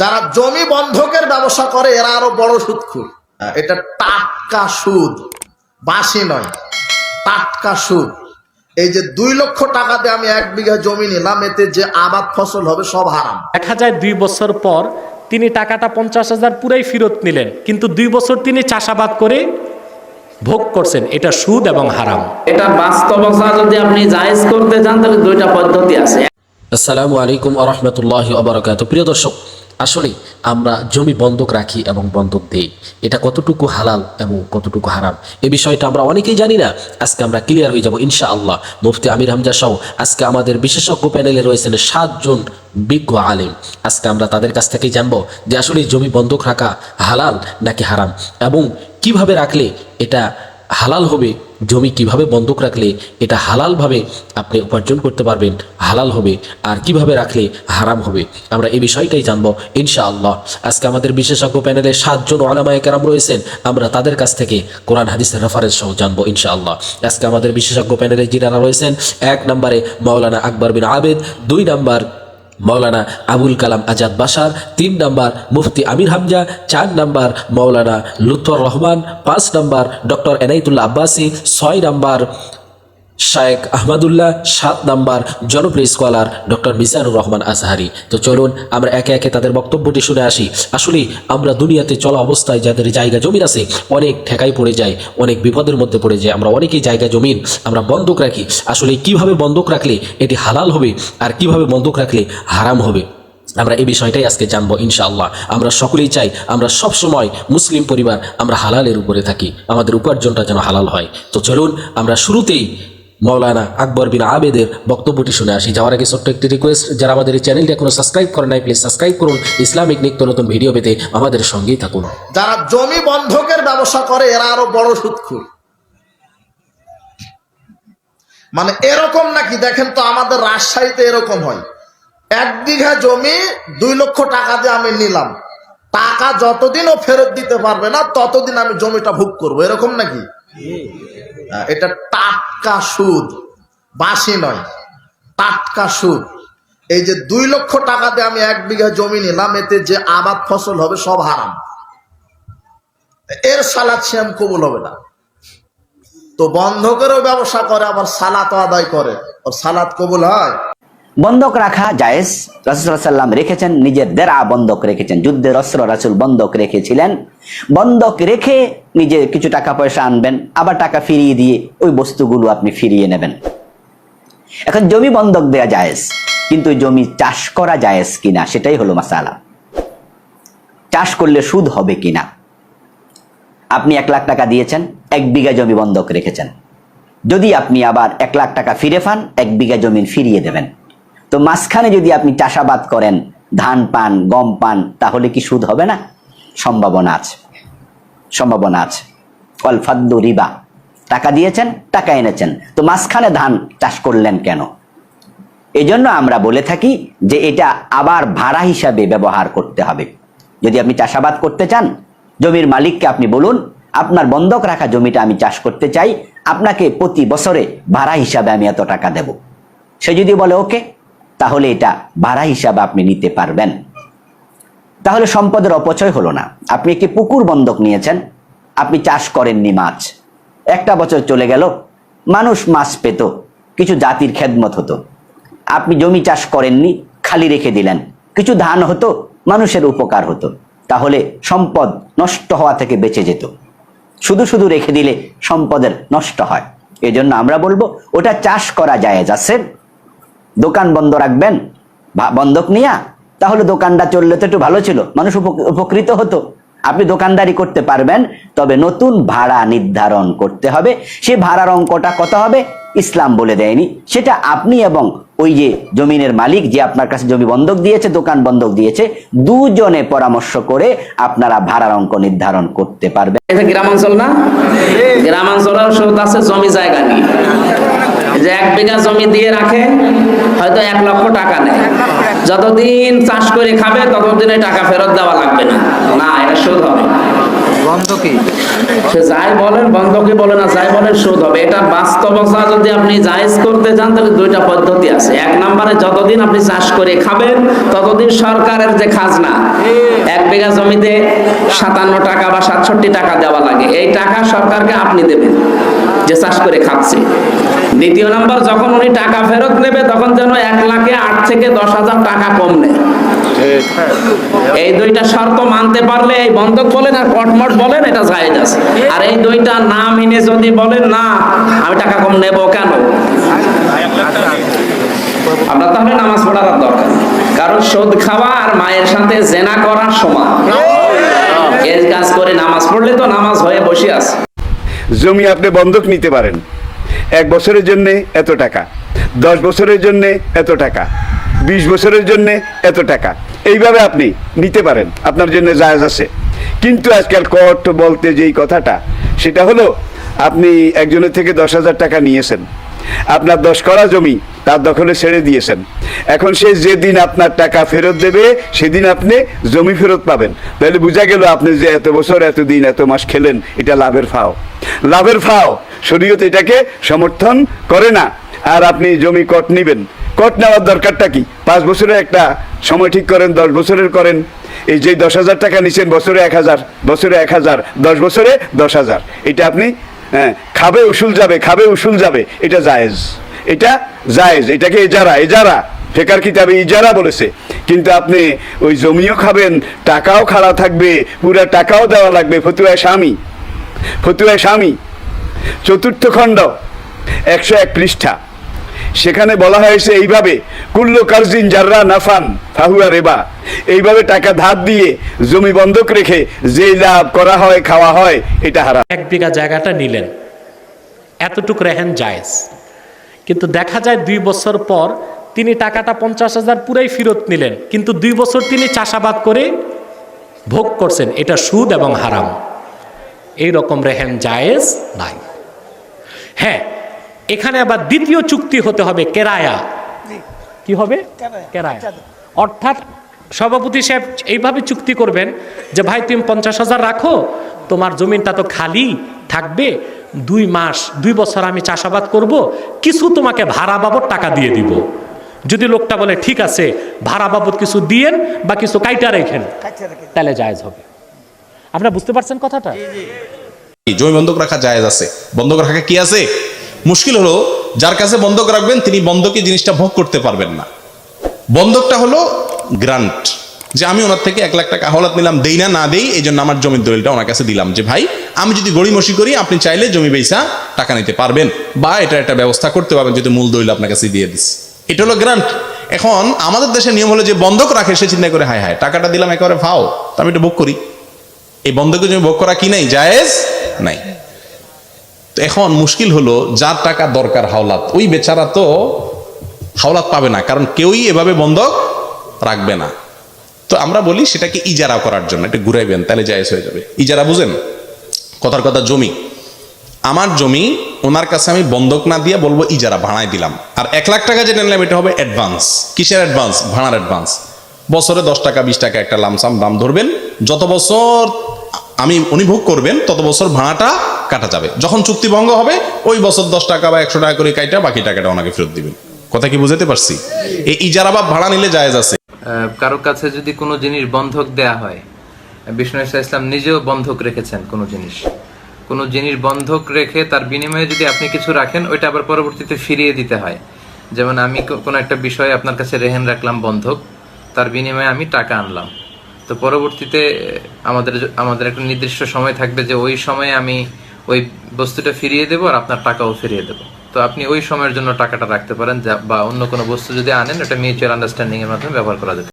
যারা জমি বন্ধকের ব্যবসা করে এরা আরও বড় সুদখুর এটা টাটকা সুদ বাসি নয় টাটকা সুদ। এই যে দুই লক্ষ টাকা দিয়ে আমি এক বিঘা জমি নিলাম এতে যে আবাদ ফসল হবে সব হারাম। দেখা যায় দুই বছর পর তিনি টাকাটা পঞ্চাশ হাজার পুরাই ফেরত নিলেন কিন্তু দুই বছর তিনি চাষাবাদ করে ভোগ করছেন এটা সুদ এবং হারাম। এটা বাস্তবতা যদি আপনি জায়েজ করতে চান তাহলে দুইটা পদ্ধতি আছে। আসসালামু আলাইকুম আরহামতুল্লাহ আবরকাত প্রিয় দর্শক আসলে আমরা জমি বন্ধক রাখি এবং বন্ধক দেই। এটা কতটুকু হালাল এবং কতটুকু হারাম? এ বিষয়টা আমরা অনেকেই জানি না। আজকে আমরা ক্লিয়ার হয়ে যাব ইনশা আল্লাহ মুফতি আমির হামজা সহ আজকে আমাদের বিশেষজ্ঞ প্যানেলে রয়েছেন সাতজন বিজ্ঞ আলেম। আজকে আমরা তাদের কাছ থেকেই জানব যে আসলে জমি বন্ধক রাখা হালাল নাকি হারাম এবং কীভাবে রাখলে এটা হালাল হবে, জমি কীভাবে বন্ধক রাখলে এটা হালালভাবে আপনি উপার্জন করতে পারবেন, হালাল হবে। আর কীভাবে রাখলে হারাম হবে, আমরা এই বিষয়টাই জানব ইনশাআল্লাহ। আজকে আমাদের বিশেষজ্ঞ প্যানেলে সাতজন ওলামায় কেরাম রয়েছেন, আমরা তাদের কাছ থেকে কোরআন হাদিসের রেফারেন্স সহ জানব ইনশাআল্লাহ। আজকে আমাদের বিশেষজ্ঞ প্যানেলে যিনারা রয়েছেন, এক নম্বরে মাওলানা আকবর বিন আবেদ, দুই নাম্বার মৌলানা আবুল কালাম আজাদ বাসার তিন নাম্বার মুফতি আমির হামজা, চার নাম্বার মৌলানা লুৎফর রহমান, পাঁচ নাম্বার ডক্টর এনাইতুল্লাহ আব্বাসি, ছয় নাম্বার শায়েক আহমদুল্লাহ, সাত নাম্বার জনপ্রিয় স্কলার ডক্টর মিসানুর রহমান আজহারি। তো চলুন, আমরা একে একে তাদের বক্তব্যটি শুনে আসি। আসলে আমরা দুনিয়াতে চলা অবস্থায় যাদের জায়গা জমিন আছে, অনেক ঠেকাই পড়ে যায়, অনেক বিপদের মধ্যে পড়ে যায়। আমরা অনেকেই জায়গা জমিন আমরা বন্ধক রাখি। আসলে কীভাবে বন্ধক রাখলে এটি হালাল হবে আর কীভাবে বন্ধক রাখলে হারাম হবে? আমরা এই বিষয়টাই আজকে জানব ইনশাআল্লাহ। আমরা সকলেই চাই আমরা সব সময় মুসলিম পরিবার আমরা হালালের উপরে থাকি। আমাদের উপার্জনটা যেন হালাল হয়। তো চলুন, আমরা শুরুতেই মৌলানা আকবর বিন আবেদের বক্তব্যটি শুনে আসি। যাওয়ার আগে ছোট্ট একটি রিকোয়েস্ট যারা আমাদের এই চ্যানেলটি এখনও সাবস্ক্রাইব করে নাই প্লিজ সাবস্ক্রাইব করুন। ইসলামিক নিত্য নতুন ভিডিও পেতে আমাদের সঙ্গেই থাকুন। যারা জমি বন্ধকের ব্যবসা করে, এরা আরও বড় সুদখুর মানে এরকম নাকি? দেখেন তো আমাদের রাজশাহীতে এরকম হয়। এক বিঘা জমি দুই লক্ষ টাকা দিয়ে আমি নিলাম। টাকা যতদিন ও ফেরত দিতে পারবে না, ততদিন আমি জমিটা ভোগ করব। এরকম নাকি? এটা টাটকা সুদ বাসি নয়, টাটকা সুদ। এই যে দুই লক্ষ টাকা দিয়ে আমি এক বিঘা জমি নিলাম, এতে যে আবাদ ফসল হবে সব হারাম। এর সালাদ শ্যাম কবুল হবে না। তো বন্ধ করেও ব্যবসা করে, আবার সালাত আদায় করে। ওর সালাদ কবুল হয়? বন্ধক রাখা জায়েজ। রাসুসাল্লাম রেখেছেন নিজের দেরা বন্ধক রেখেছেন যুদ্ধের অস্ত্র রাসুল বন্ধক রেখেছিলেন। বন্ধক রেখে নিজে কিছু টাকা পয়সা আনবেন, আবার টাকা ফিরিয়ে দিয়ে ওই বস্তুগুলো আপনি ফিরিয়ে নেবেন। এখন জমি বন্ধক দেয়া জায়েজ, কিন্তু জমি চাষ করা জায়েজ কিনা সেটাই হলো মাসালা। চাষ করলে সুদ হবে কিনা? আপনি এক লাখ টাকা দিয়েছেন, এক বিঘা জমি বন্ধক রেখেছেন। যদি আপনি আবার এক লাখ টাকা ফিরে পান, এক বিঘা জমি ফিরিয়ে দেবেন। তো মাঝখানে যদি আপনি চাষাবাদ করেন, ধান পান, গম পান, তাহলে কি সুদ হবে না? সম্ভাবনা আছে। সম্ভাবনা আছে। অল ফাদ্দু রিবা। টাকা দিয়েছেন, টাকা এনেছেন। তো মাঝখানে ধান চাষ করলেন কেন? এই জন্য আমরা বলে থাকি যে এটা আবার ভাড়া হিসাবে ব্যবহার করতে হবে। যদি আপনি চাষাবাদ করতে চান, জমির মালিককে আপনি বলুন, আপনার বন্ধক রাখা জমিটা আমি চাষ করতে চাই, আপনাকে প্রতি বছরে ভাড়া হিসাবে আমি এত টাকা দেব। সে যদি বলে, ওকে। তাহলে এটা ভাড়া হিসাবে আপনি নিতে পারবেন। তাহলে সম্পদের অপচয় হলো না। আপনি একটি পুকুর বন্ধক নিয়েছেন, আপনি চাষ করেননি মাছ। একটা বছর চলে গেল, মানুষ মাছ পেত, কিছু জাতির খেদমত হতো। আপনি জমি চাষ করেননি, খালি রেখে দিলেন। কিছু ধান হতো, মানুষের উপকার হতো। তাহলে সম্পদ নষ্ট হওয়া থেকে বেঁচে যেত। শুধু শুধু রেখে দিলে সম্পদের নষ্ট হয়। এজন্য আমরা বলব, ওটা চাষ করা যায় আছে। দোকান বন্ধ রাখবেন বা- বন্ধক নিয়া তাহলে দোকানটা চললে তো একটু ভালো ছিল মানুষ উপ- উপকৃত হতো। আপনি দোকানদারি করতে পারবেন তবে নতুন ভাড়া নির্ধারণ করতে হবে। সে ভাড়ার অঙ্কটা কত হবে? ইসলাম বলে দেয়নি। সেটা আপনি এবং ওই যে জমিনের মালিক যে আপনার কাছে জমি বন্ধক দিয়েছে দোকান বন্ধক দিয়েছে দুজনে পরামর্শ করে আপনারা ভাড়ার অঙ্ক নির্ধারণ করতে পারবেন। গ্রামাঞ্চল না? গ্রামাঞ্চলের আছে জমি জায়গা নিয়ে। যে এক বিঘা জমি দিয়ে রাখে হয়তো এক লক্ষ টাকা নেয়। যতদিন চাষ করে খাবে ততদিনে টাকা ফেরত দেওয়া লাগবে না। না এটা সুদ হবে। সে যাই বলেন বন্ধকে বলেন আর যাই বলেন সুদ হবে। এটা বাস্তবতা যদি আপনি জায়েজ করতে চান তাহলে দুইটা পদ্ধতি আছে। এক নম্বরে যতদিন আপনি চাষ করে খাবেন ততদিন সরকারের যে খাজনা এক বিঘা জমিতে সাতান্ন টাকা বা সাতষট্টি টাকা দেওয়া লাগে। এই টাকা সরকারকে আপনি দেবেন। যে চাষ করে খাচ্ছে। দ্বিতীয় নাম্বার যখন উনি টাকা ফেরত নেবে তখন যেন এক লাখে আট থেকে দশ হাজার টাকা কম নেয়। এই দুইটা শর্ত মানতে পারলে এই বন্ধক বলেন আর কটমট বলেন এটা জায়েজ আছে। আর এই দুইটা না মেনে যদি বলেন না আমি টাকা কম নেব কেন? আপনার তাহলে নামাজ পড়ার দরকার কারণ সুদ খাওয়া আর মায়ের সাথে জেনা করার সমান। এর কাজ করে নামাজ পড়লে তো নামাজ হয়ে বসে আছে। জমি আপনি বন্ধক নিতে পারেন। এক বছরের জন্য এত টাকা, দশ বছরের জন্য এত টাকা, বিশ বছরের জন্য এত টাকা, এইভাবে আপনি নিতে পারেন, আপনার জন্য জায়জ আছে। কিন্তু আজকাল কট বলতে যেই কথাটা, সেটা হলো আপনি একজনের থেকে দশ হাজার টাকা নিয়েছেন, আপনার দশ করা জমি তার দখলে ছেড়ে দিয়েছেন। এখন সে যেদিন আপনার টাকা ফেরত দেবে, সেদিন আপনি জমি ফেরত পাবেন। তাহলে বোঝা গেল আপনি যে এত বছর এত দিন এত মাস খেলেন, এটা লাভের ফাও। লাভের ফাও। শরীয়ত এটাকে সমর্থন করে না। আর আপনি জমি কট নিবেন। কট নেওয়ার দরকারটা কি? পাঁচ বছরের একটা সময় ঠিক করেন দশ বছরের করেন। এই যে দশ হাজার টাকা নিচ্ছেন বছরে এক হাজার বছরে এক হাজার দশ বছরে দশ হাজার। এটা আপনি হ্যাঁ, খাবে উসুল যাবে খাবে উসুল যাবে। এটা জায়েজ। এটা জায়েজ। এটাকে এজারা এজারা ফেকার কিতাবে ইজারা বলেছে। কিন্তু আপনি ওই জমিও খাবেন টাকাও খাড়া থাকবে পুরা টাকাও দেওয়া লাগবে ফতুয়ায় স্বামী। ফতুয়ায় স্বামী, চতুর্থ খণ্ড, একশো এক পৃষ্ঠা। সেখানে বলা হয়েছে, এইভাবে কুল্ল কার্জিন জাররা নাফান ফাহুয়া রেবা। এইভাবে টাকা ধার দিয়ে জমি বন্ধক রেখে যেই লাভ করা হয়, খাওয়া হয়, এটা হারাম। এক বিঘা জায়গাটা নিলেন। এতটুক রেহেন জায়েজ। কিন্তু দেখা যায় দুই বছর পর তিনি টাকাটা পঞ্চাশ হাজার পুরাই ফেরত নিলেন। কিন্তু দুই বছর তিনি চাষাবাদ করে ভোগ করছেন। এটা সুদ এবং হারাম। এই রকম রেহেন জায়েজ নাই। হ্যাঁ এখানে আবার দ্বিতীয় চুক্তি হতে হবে কেরায়া। কি হবে? কেরায়া। অর্থাৎ সভাপতি সাহেব এইভাবে চুক্তি করবেন যে ভাই তুমি পঞ্চাশ হাজার রাখো তোমার জমিনটা তো খালি থাকবে দুই মাস দুই বছর আমি চাষাবাদ করব কিছু তোমাকে ভাড়া বাবদ টাকা দিয়ে দিব। যদি লোকটা বলে ঠিক আছে ভাড়া বাবদ কিছু দিয়েন বা কিছু কাইটা রেখেন তাহলে জায়েজ হবে। আপনারা বুঝতে পারছেন কথাটা? জমি বন্ধক রাখা জায়েজ আছে। বন্ধক রাখা কি আছে? মুশকিল হলো, যার কাছে বন্ধক রাখবেন, তিনি বন্ধকে জিনিসটা ভোগ করতে পারবেন না। বন্ধকটা হলো গ্রান্ট। যে আমি ওনার থেকে এক লাখ টাকা হলাত নিলাম, দেই না না দেই এই জন্য আমার জমির দলিলটা ওনার কাছে দিলাম যে, ভাই, আমি যদি গড়িমসি করি, আপনি চাইলে জমি বেচা টাকা নিতে পারবেন বা এটা একটা ব্যবস্থা করতে পারবেন যদি মূল দলিল আপনার কাছে দিয়ে দিস। এটা হলো গ্রান্ট। এখন আমাদের দেশের নিয়ম হলো যে, বন্ধক রাখে, সে চিন্তা করে, হায় হায়, টাকাটা দিলাম, একেবারে ফাও, তো আমি এটা বুক করি। এই বন্ধকে জমি ভোগ করা কি নাই? জায়েজ নাই। তো এখন মুশকিল হলো, যার টাকা দরকার হাওলাত, ওই বেচারা তো হাওলাত পাবে না, কারণ কেউই এভাবে বন্ধক রাখবে না। তো আমরা বলি সেটাকে ইজারা করার জন্য এটা ঘুরাইবেন, তাহলে জায়েজ হয়ে যাবে। ইজারা বুঝেন? কথার কথা জমি। আমার জমি, ওনার কাছে আমি বন্ধক না দিয়ে বলব ইজারা, ভাড়ায় দিলাম। আর এক লাখ টাকা যেটা নিলাম, এটা হবে অ্যাডভান্স কিসের অ্যাডভান্স ভাড়ার অ্যাডভান্স বছরে দশ টাকা, বিশ টাকা একটা লামসাম দাম ধরবেন। যত বছর আমি, উনি ভোগ করবেন, তত বছর ভাড়াটা কাটা যাবে। যখন চুক্তি ভঙ্গ হবে, ওই বছর দশ টাকা বা একশো টাকা করে কাইটা বাকি টাকাটা ওনাকে ফেরত দিবেন। কথা কি বুঝাতে পারছি? এই ইজারা বা ভাড়া নিলে জায়েজ আছে। কারও কাছে যদি কোনো জিনিস বন্ধক দেয়া হয়, বিষ্ণু ইসা ইসলাম নিজেও বন্ধক রেখেছেন কোনো জিনিস। কোনো জিনিস বন্ধক রেখে তার বিনিময়ে যদি আপনি কিছু রাখেন, ওইটা আবার পরবর্তীতে ফিরিয়ে দিতে হয়। যেমন আমি কোনো একটা বিষয়ে আপনার কাছে রেহেন রাখলাম বন্ধক, তার বিনিময়ে আমি টাকা আনলাম। তো পরবর্তীতে আমাদের আমাদের একটা নির্দিষ্ট সময় থাকবে যে ওই সময়ে আমি ওই বস্তুটা ফিরিয়ে দেবো আর আপনার টাকাও ফিরিয়ে দেবো তো আপনি ওই সময়ের জন্য টাকাটা রাখতে পারেন বা অন্য কোনো বস্তু যদি আনেন, এটা মিউচুয়াল আন্ডারস্ট্যান্ডিং এর মাধ্যমে ব্যবহার করা যেতে।